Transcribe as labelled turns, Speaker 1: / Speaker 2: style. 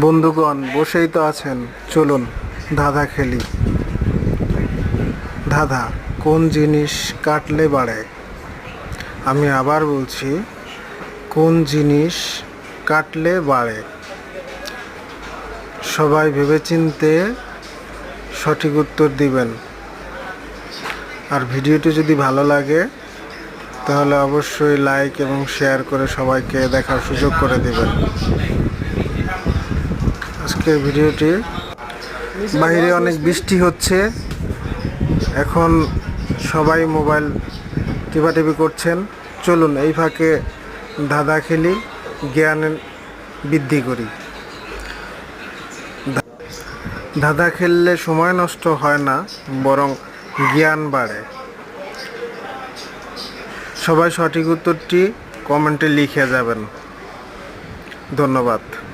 Speaker 1: বন্ধুগণ, বসেই তো আছেন। চলুন, ধাঁধা খেলি। ধাঁধা, কোন জিনিস কাটলে বাড়ে? আমি আবার বলছি, কোন জিনিস কাটলে বাড়ে? সবাই ভেবেচিন্তে সঠিক উত্তর দিবেন। আর ভিডিওটি যদি ভালো লাগে, তাহলে অবশ্যই লাইক এবং শেয়ার করে সবাইকে দেখার সুযোগ করে দিবেন। আজকের ভিডিওটি। বাইরে অনেক বৃষ্টি হচ্ছে। এখন সবাই মোবাইল টিপাটিপি করছেন। চলুন, এই ফাঁকে ধাঁধা খেলি, জ্ঞান বৃদ্ধি করি। ধাঁধা খেললে সময় নষ্ট হয় না, বরং জ্ঞান বাড়ে। সবাই সঠিক উত্তরটি কমেন্টে লিখে যাবেন। ধন্যবাদ।